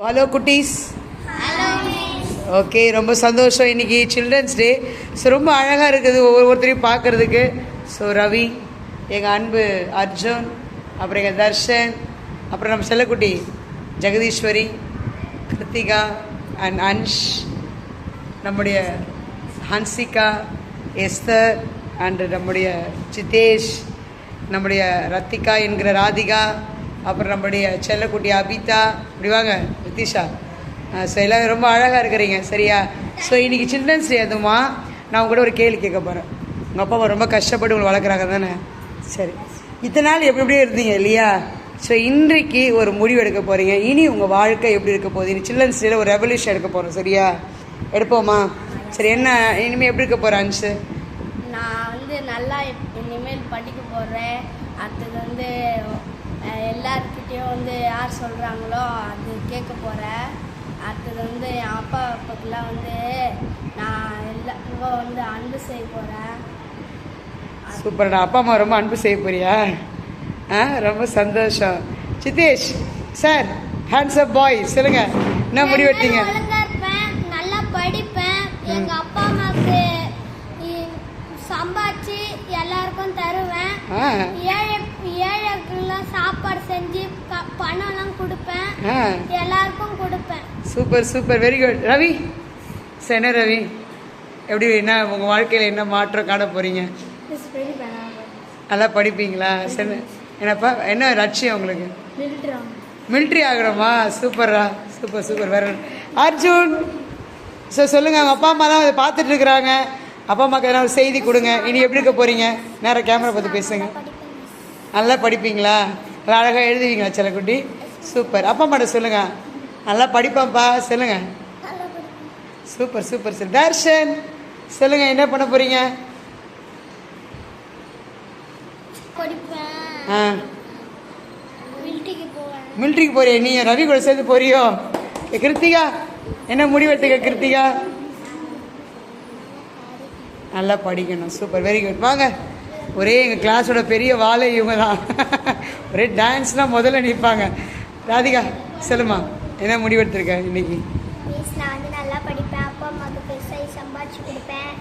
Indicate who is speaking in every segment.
Speaker 1: Hello குட்டீஸ். Okay ரொம்ப சந்தோஷம் இன்னைக்கு சில்ட்ரன்ஸ் டே ஸோ ரொம்ப அழகாக இருக்குது ஒவ்வொருத்தரையும் பார்க்கறதுக்கு. ஸோ ரவி எங்கள் அன்பு அர்ஜுன் அப்புறம் எங்கள் தர்ஷன் அப்புறம் நம்ம செல்லக்குட்டி ஜெகதீஸ்வரி கிருத்திகா அண்ட் அன்ஷ் நம்முடைய ஹன்சிகா எஸ்தர் அண்ட் நம்முடைய சித்தேஷ் நம்முடைய ரத்திகா என்கிற ராதிகா அப்புறம் நம்முடைய செல்லக்குட்டி அபிதா இப்படி வாங்க ரித்திஷா ஸோ எல்லாரும் ரொம்ப அழகாக இருக்கிறீங்க சரியா? ஸோ இன்றைக்கி சில்ட்ரன்ஸ் டே அதுமா? நான் உங்க ஒரு கேள்வி கேட்க போகிறேன் உங்கள் அப்பா ரொம்ப கஷ்டப்பட்டு உங்களை வளர்க்குறாங்க தானே? சரி. இத்தனை நாள் எப்படி எப்படியே இருந்தீங்க இல்லையா? ஸோ இன்றைக்கு ஒரு முடிவு எடுக்க போகிறீங்க இனி உங்கள் வாழ்க்கை எப்படி இருக்க போகுது? இனி சில்ட்ரன்ஸ் டேல ஒரு ரெவல்யூஷன் எடுக்க போகிறோம் சரியா? எடுப்போமா? சரி என்ன இனிமேல் எப்படி இருக்க போகிற அன்சு
Speaker 2: நான் வந்து நல்லா இனிமேல் படிக்க போகிறேன் அடுத்தது வந்து அஹ், எல்லார்கிட்டயும் வந்து யார் சொல்கிறாங்களோ அது கேட்க போகிறேன் அடுத்தது வந்து என் அப்பா அப்பாக்கெல்லாம் வந்து நான் எல்லாருக்கும் வந்து அன்பு செய்ய போகிறேன்
Speaker 1: சூப்பர்டா. அப்பா அம்மா ரொம்ப அன்பு செய்ய போறியா? ஆ ரொம்ப சந்தோஷம். சித்தேஷ் சார் ஹேண்ட்ஸப் பாய் சொல்லுங்க. என்ன முடிவு எடுத்தீங்க?
Speaker 3: நல்லா படிப்பேன். எங்க அப்பா அம்மாவுக்கு சம்பாதிச்சு எல்லாருக்கும் தருவேன். ஏழை ஏழைக்கெல்லாம் சாப்பாடு செஞ்சு பணம்லாம் கொடுப்பேன். எல்லாருக்கும் கொடுப்பேன்.
Speaker 1: Super super. Very good Ravi? Sir Ravi. எப்படி என்ன உங்கள் வாழ்க்கையில் என்ன மாற்றம் காண போகிறீங்க நல்லா படிப்பீங்களா? சரி என்னப்பா என்ன லட்சியம் உங்களுக்கு? மிலிட்ரி ஆகணுமா? சூப்பர்ரா. Super super. வேற. அர்ஜுன்! ஸோ சொல்லுங்கள் அவங்க அப்பா அம்மா தான் அதை பார்த்துட்டு இருக்கிறாங்க. அப்பா அம்மாக்கு எதனா ஒரு செய்தி கொடுங்க. இனி எப்படி இருக்க போகிறீங்க நேராக கேமரா பார்த்து பேசுங்க. நல்லா படிப்பீங்களா? நல்லா அழகாக எழுதுவீங்களா செல்லக்குட்டி? சூப்பர். அப்பா அம்மாட்ட சொல்லுங்கள் நல்லா படிப்பாப்பா சொல்லுங்கள் சூப்பர் சூப்பர் சார் தர்ஷன் சொல்லுங்கள் என்ன பண்ண போகிறீங்க ஆ. மிலிட்ரிக்கு போறியா? நீ ரவி கூட சேர்ந்து போறியோ? கிருத்திகா? என்ன முடிவெடுத்துக்க கிருத்திகா? நல்லா படிக்கணும். சூப்பர். வெரி குட் வாங்க. ஒரே எங்கள் கிளாஸோட பெரிய வாழை இவங்க தான் ஒரே டான்ஸ்னால் முதல்ல நிற்பாங்க ராதிகா சொல்லுமா என்ன முடிவெடுத்திருக்க இன்னைக்கு?
Speaker 3: நான் வந்து நல்லா படிப்பேன். அப்பா அம்மாவுக்கு பெருசாக சம்பாதிச்சு கொடுப்பேன்.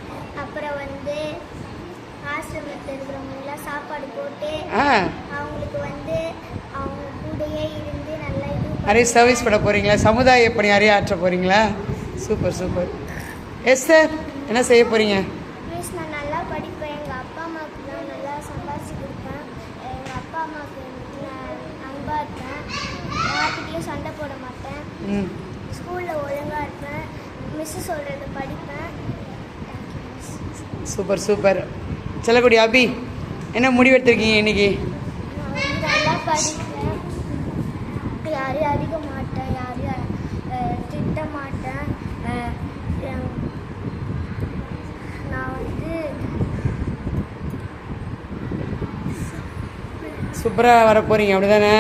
Speaker 3: அப்புறம் வந்து ஆசிரமத்தில் இருக்கிறவங்களாம் சாப்பாடு போட்டு
Speaker 1: ஆ.
Speaker 3: அவங்களுக்கு வந்து அவங்க கூடயே இருந்து நல்லா இது
Speaker 1: நிறைய சர்வீஸ் பண்ண போகிறீங்களா சமுதாய பணி நிறைய ஆற்ற போகிறீங்களா சூப்பர் சூப்பர் எஸ் சார் என்ன செய்ய போகிறீங்க
Speaker 3: மிஸ் நான் நல்லா படிப்பேன் எங்கள் அப்பா அம்மாவுக்கு நான் நல்லா சம்பாதிச்சு கொடுப்பேன் எங்கள் அப்பா அம்மாவுக்கு நான் அன்பாக இருப்பேன் யார்கிட்டயும் சண்டை போட மாட்டேன்
Speaker 1: ம்
Speaker 3: ஸ்கூலில் ஒழுங்காக இருப்பேன். மிஸ்ஸு சொல்கிறத படிப்பேன்.
Speaker 1: Super super. செல்லக்குடி அபி என்ன முடிவெடுத்திருக்கீங்க இன்னைக்கு?
Speaker 3: நல்லா படிப்பேன். யாரையும் அடிக்க மாட்டேன் யாரையும் திட்ட மாட்டேன். நான் வந்து
Speaker 1: சூப்பராக வர போகிறீங்க அப்படி தானே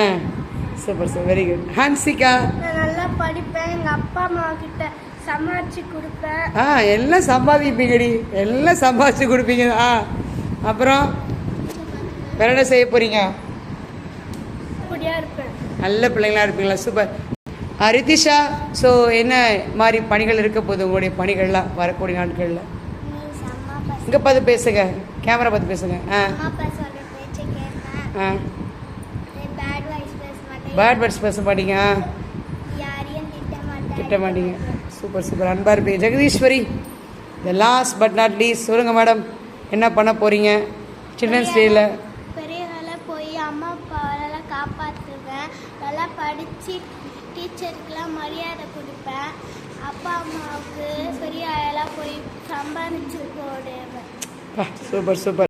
Speaker 1: super super very good Hansika
Speaker 3: நான் நல்லா படிப்பேன். எங்கள் அப்பா அம்மா கிட்ட சமாளித்து கொடுப்பேன்.
Speaker 1: ஆ எல்லாம் சம்பாதிப்பீங்கடி. எல்லாம் சம்பாதிச்சு கொடுப்பீங்க. ஆ அப்புறம் வேற என்ன செய்ய
Speaker 3: இருப்பேன்.
Speaker 1: நல்ல பிள்ளைங்களா இருப்பீங்களா? சூப்பர் ரித்திஷா ஸோ என்ன மாதிரி பணிகள் இருக்க போகுது? உங்களுடைய பணிகள்லாம் வரக்கூடிய நாட்களில்? இங்கே பார்த்து பேசுங்க. கேமரா பார்த்து பேசுங்க. ஆ. ஆ.
Speaker 3: பேட்
Speaker 1: வேர்ட்ஸ் பேச மாட்டீங்க.
Speaker 3: திட்ட
Speaker 1: மாட்டீங்க. Super super. அன்பா இருப்பீங்க. Jagadeeswari the last but not least சொல்லுங்க மேடம் என்ன பண்ண போறீங்க? சில்ட்ரன்ஸ்
Speaker 3: வேலை போய் அம்மா அப்பாவெல்லாம் காப்பாற்றுவேன் நல்லா படித்து டீச்சருக்கெலாம் மரியாதை கொடுப்பேன். அப்பா அம்மாவுக்கு பெரிய ஆளெல்லாம் போய் சம்பாதிச்சு போடுவேன்.
Speaker 1: Super super.